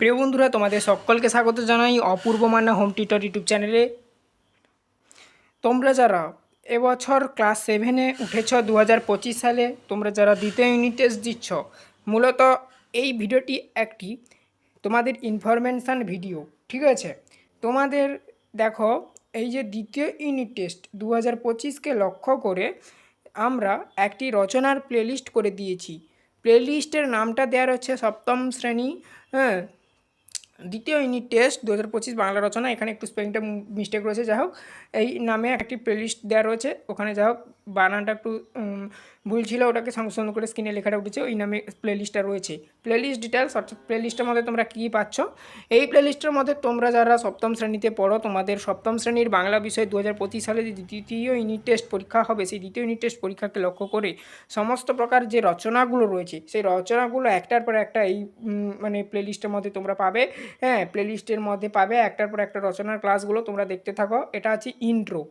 প্রিয় বন্ধুরা, তোমাদের সকলকে স্বাগত জানাই Apurba Manna home tutor YouTube চ্যানেলে। তোমরা যারা এবছর ক্লাস সেভেনে উঠেছ দু হাজার পঁচিশ সালে, তোমরা যারা দ্বিতীয় ইউনিট টেস্ট দিচ্ছ, মূলত এই ভিডিওটি একটি তোমাদের ইনফরমেশান ভিডিও ঠিক আছে? তোমাদের দেখো, এই যে দ্বিতীয় ইউনিট টেস্ট দু হাজার লক্ষ্য করে আমরা একটি রচনার প্লেলিস্ট করে দিয়েছি। প্লেলিস্টের নামটা দেওয়ার হচ্ছে সপ্তম শ্রেণি হ্যাঁ? দ্বিতীয় ইউনিট টেস্ট দু হাজার পঁচিশ বাংলা রচনা, এখানে একটু স্পেলিংটা মিস্টেক রয়েছে। যাই হোক, এই নামে একটি প্লেলিস্ট দেওয়া রয়েছে। ওখানে যাই হোক, বানানটা একটু ভুল ছিল ওটাকে সংশোধন করে স্ক্রিনে লেখাটা উঠেছে, ওই নামে প্লেলিস্টটা রয়েছে। প্লেলিস্ট ডিটেলস অর্থাৎ প্লেলিস্টের মধ্যে তোমরা কী পাচ্ছ? এই প্লেলিস্টের মধ্যে তোমরা যারা সপ্তম শ্রেণীতে পড়ো, তোমাদের সপ্তম শ্রেণির বাংলা বিষয় দু সালে যে দ্বিতীয় ইউনিট টেস্ট পরীক্ষা হবে, সেই দ্বিতীয় ইউনিট টেস্ট পরীক্ষাকে লক্ষ্য করে সমস্ত প্রকার যে রচনাগুলো রয়েছে, সেই রচনাগুলো একটার পর একটা এই মানে প্লেলিস্টের মধ্যে তোমরা পাবে। হ্যাঁ প্লেলিস্টের মধ্যে পাবে, একটার পর একটা রচনার ক্লাসগুলো তোমরা দেখতে থাকো। এটা আছে ইন্ট্রো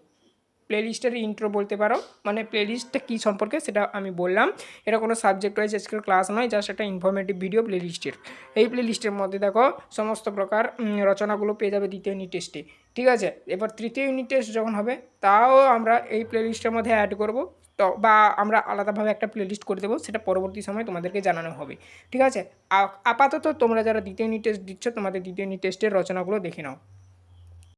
প্লেলিস্টের ইন্ট্রো বলতে পারো। মানে প্লেলিস্টটা কী সম্পর্কে সেটা আমি বললাম। এটা কোনো সাবজেক্ট ওয়াইজ আজকের ক্লাস নয় জাস্ট একটা ইনফরমেটিভ ভিডিও প্লেলিস্টের এই প্লেলিস্টের মধ্যে দেখো, সমস্ত প্রকার রচনাগুলো পেয়ে যাবে দ্বিতীয় ইউনিট টেস্টে ঠিক আছে? এবার তৃতীয় ইউনিট টেস্ট যখন হবে, তাও আমরা এই প্লেলিস্টের মধ্যে অ্যাড করব। তো, বা আমরা আলাদাভাবে একটা প্লেলিস্ট করে দেবো, সেটা পরবর্তী সময় তোমাদেরকে জানানো হবে। ঠিক আছে? আপাতত তোমরা যারা দ্বিতীয় ইউনিট টেস্ট দিচ্ছ, তোমাদের দ্বিতীয় ইউনিট টেস্টের রচনাগুলো দেখে নাও।